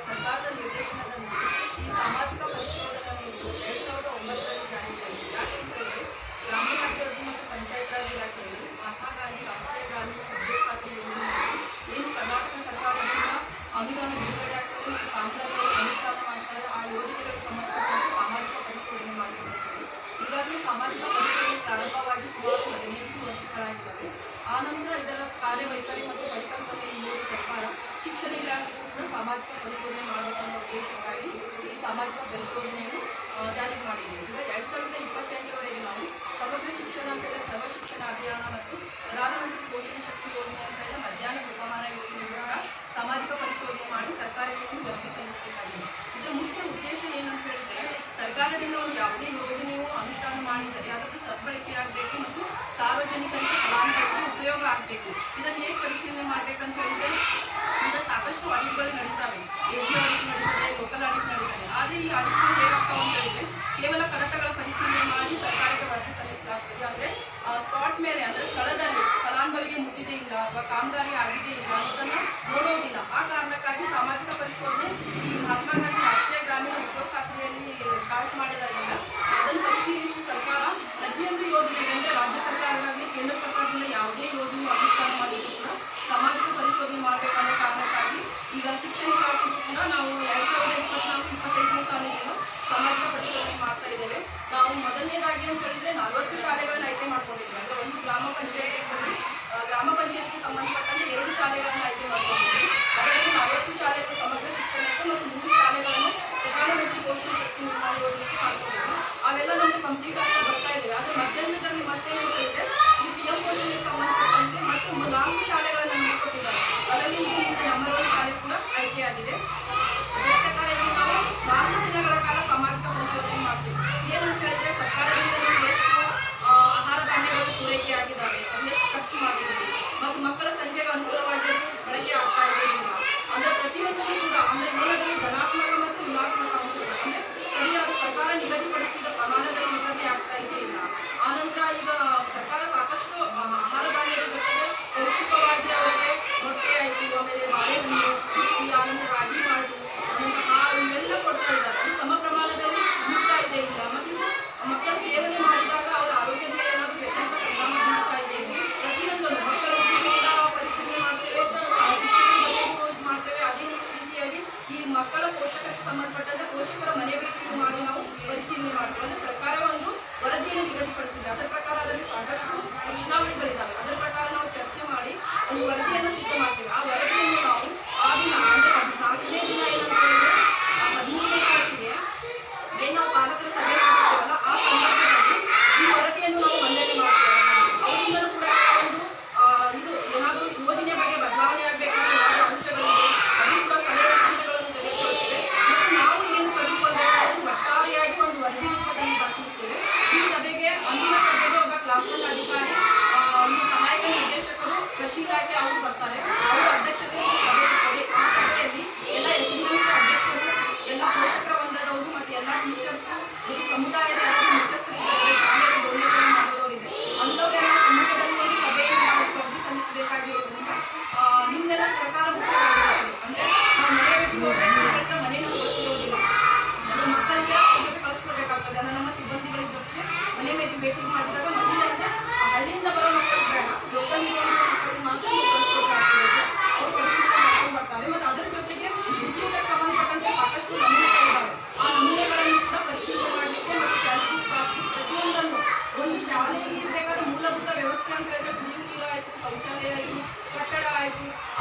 ಸರ್ಕಾರದ ನಿರ್ದೇಶನದಂತೆ ಈ ಸಾಮಾಜಿಕ ಪರಿಶೋಧನೆಯನ್ನು ಸಾಮಾಜಿಕ ಪರಿಶೋಧನೆ ಮಾಡಬೇಕನ್ನೋ ಉದ್ದೇಶಕ್ಕಾಗಿ ಈ ಸಾಮಾಜಿಕ ಪರಿಶೋಧನೆಯನ್ನು ಜಾರಿ ಮಾಡಿದ್ದೇವೆ. ಈಗ ಎರಡು ಸಾವಿರದ ಇಪ್ಪತ್ತೆಂಟರವರೆಗೆ ನಾವು ಸಮಗ್ರ ಶಿಕ್ಷಣ ಅಂತೆಲ್ಲ ಸರ್ವ ಶಿಕ್ಷಣ ಅಭಿಯಾನ ಮತ್ತು ಪ್ರಧಾನಮಂತ್ರಿ ಪೋಷಣ ಶಕ್ತಿ ಯೋಜನೆ ಅಂತೆಲ್ಲ ಮಧ್ಯಾಹ್ನ ಉಪಹಾರ ಯೋಜನೆ ಸಾಮಾಜಿಕ ಪರಿಶೋಧನೆ ಮಾಡಿ ಸರ್ಕಾರಕ್ಕೆ ಒಂದು ವರದಿ ಸಲ್ಲಿಸಬೇಕಾಗಿದೆ. ಇದರ ಮುಖ್ಯ ಉದ್ದೇಶ ಏನಂತ ಹೇಳಿದ್ರೆ ಸರ್ಕಾರದಿಂದ ಒಂದು ಯಾವುದೇ ಯೋಜನೆಯು ಅನುಷ್ಠಾನ ಮಾಡಿದರೆ ಅದಕ್ಕೆ ಸದ್ಬಳಕೆಯಾಗಬೇಕು ಮತ್ತು ಸಾರ್ವಜನಿಕರಿಗೆ ಉಪಯೋಗ ಆಗಬೇಕು. ಕಾಮಗಾರಿ ಆಗಿದೆ ಇಲ್ಲ ಅನ್ನೋದನ್ನು ನೋಡೋದಿಲ್ಲ. ಆ ಕಾರಣಕ್ಕಾಗಿ ಸಾಮಾಜಿಕ ಪರಿಶೋಧನೆ ಈ ಮಹಾತ್ಮ ಗಾಂಧಿ ಕಂಪ್ಲೀಟ್ ಆಗಿ ಬರ್ತಾ ಇದ್ದೇವೆ. ಆದರೆ ಮಧ್ಯಾಹ್ನದಲ್ಲಿ ಮತ್ತೆ ಈ ಪಿ ಎಂ ಪೋಷಣೆಗೆ ಸಂಬಂಧಪಟ್ಟಂತೆ ಮತ್ತು ನಾಲ್ಕು ಶಾಲೆಗಳ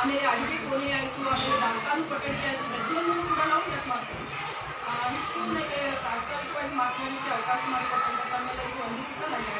ಆಮೇಲೆ ಅಡುಗೆ ಕೋಣೆ ಆಯಿತು, ಆಮೇಲೆ ದಾಸ್ತಾನು ಕೊಠಡಿ ಆಯಿತು, ಪ್ರತಿಯೊಂದು ಕೂಡ ನಾವು ಚೆಕ್ ಮಾಡ್ತೀವಿ. ಇಷ್ಟು ನನಗೆ ಪ್ರಾಸ್ತಾವಿಕವಾಗಿ ಮಾತನಾಡಲಿಕ್ಕೆ ಅವಕಾಶ ಮಾಡಿಕೊಟ್ಟಂಥ ತಮ್ಮೆಲ್ಲರಿಗೂ ವಂದಿಸುತ್ತಾ ನನಗೆ